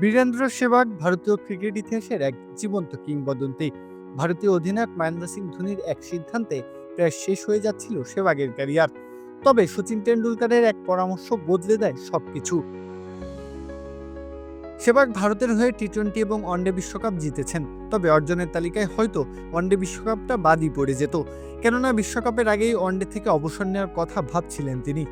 বীরেন্দ্র সেবাগ ভারতীয় ক্রিকেট ইতিহাসের এক জীবন্ত কিংবদন্তি। ভারতীয় অধিনায়ক মহেন্দ্র সিং ধোনির এক সিদ্ধান্তে প্রায় শেষ হয়ে যাচ্ছিল সেবাগের ক্যারিয়ার। তবে সচিন তেন্ডুলকারের এক পরামর্শ বদলে দেয় সবকিছু। সেবাগ ভারতের হয়ে টি টোয়েন্টি এবং ওয়ানডে বিশ্বকাপ জিতেছেন। তবে অর্জনের তালিকায় হয়তো ওয়ানডে বিশ্বকাপটা বাদই পড়ে যেত। কেননা বিশ্বকাপের আগেই ওয়ানডে থেকে অবসর নেওয়ার কথা ভাবছিলেন তিনি।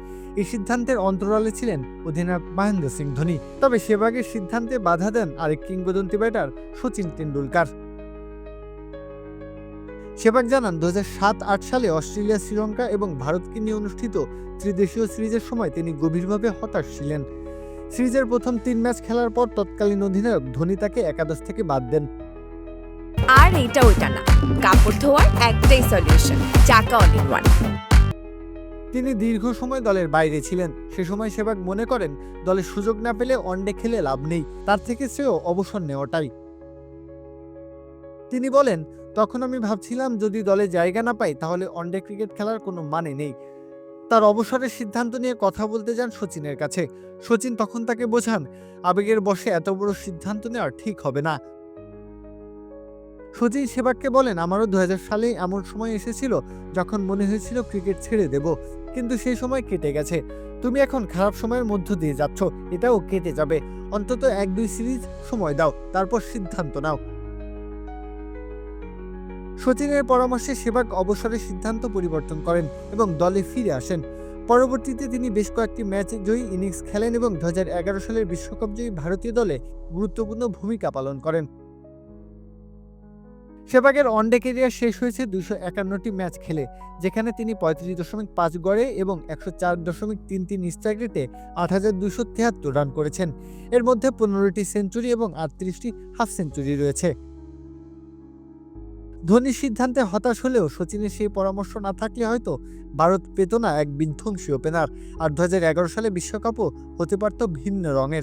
এই সিদ্ধান্তের অন্তরালে ছিলেন অধিনায়ক মহেন্দ্র সিং ধোনি। তবে সেবাগের সিদ্ধান্তে বাধা দেন আরেক কিংবদন্তি ব্যাটার সচিন তেন্ডুলকার। সেবাগ জানান দু সাত আট সালে অস্ট্রেলিয়া, শ্রীলঙ্কা এবং ভারতকে নিয়ে অনুষ্ঠিত ত্রিদেশীয় সিরিজের সময় তিনি গভীরভাবে হতাশ ছিলেন। সিরিজের প্রথম তিন ম্যাচ খেলার পর তৎকালীন অধিনায়ক ধোনি তাকে একাদশ থেকে বাদ দেন। আর এটা ওইটা না। কাপড় ধোয়ার একটাই সলিউশন চাকা অল ইন ওয়ান তিনি দীর্ঘ সময় দলের বাইরে ছিলেন। সে সময় সেবাগ মনে করেন দলে সুযোগ না পেলে ওয়ানডে খেলে লাভ নেই। তার থেকে শ্রেয় অবসর নেওয়াটাই। তিনি বলেন তখন আমি ভাবছিলাম যদি দলে জায়গা না পাই তাহলে ওয়ানডে ক্রিকেট খেলার কোনো মানে নেই। তার অবসরের সিদ্ধান্ত নিয়ে কথা বলতে যান সচিনের কাছে। সচিন তখন তাকে বোঝান, আবেগের বসে এত বড় সিদ্ধান্ত নেওয়া ঠিক হবে না। সচিন সেবাককে বলেন, আমারও দু সালেই এমন সময় এসেছিল যখন মনে হয়েছিল ক্রিকেট ছেড়ে দেব, কিন্তু সেই সময় কেটে গেছে। তুমি এখন খারাপ সময়ের মধ্য দিয়ে যাচ্ছ, এটাও কেটে যাবে। অন্তত এক দুই সিরিজ সময় দাও, তারপর সিদ্ধান্ত নাও। সচিনের পরামর্শে সেবাগ অবসরের সিদ্ধান্ত পরিবর্তন করেন এবং দলে ফিরে আসেন। পরবর্তীতে তিনি বেশ কয়েকটি ম্যাচ জয়ী ইনিংস খেলেন এবং দু হাজার এগারো সালের বিশ্বকাপ জয়ী ভারতীয় দলে গুরুত্বপূর্ণ ভূমিকা পালন করেন। সেবাগের ওয়ানডে কেরিয়ার শেষ হয়েছে দুশো একান্নটি ম্যাচ খেলে, যেখানে তিনি পঁয়ত্রিশ দশমিক পাঁচ গড়ে এবং একশো চার দশমিক তিন তিন স্ট্রাইক রেটে আট হাজার দুশো তেহাত্তর রান করেছেন। এর মধ্যে পনেরোটি সেঞ্চুরি এবং আটত্রিশটি হাফ সেঞ্চুরি রয়েছে। ধোনির সিদ্ধান্তে হতাশ হলেও সচিনের সেই পরামর্শ না থাকলে হয়তো ভারত পেত না এক বিধ্বংসী ওপেনার। আর দু হাজার এগারো সালে বিশ্বকাপও হতে পারত ভিন্ন রঙের।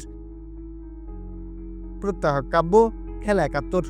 প্রত্যাহ কাব্য, খেলা একাত্তর।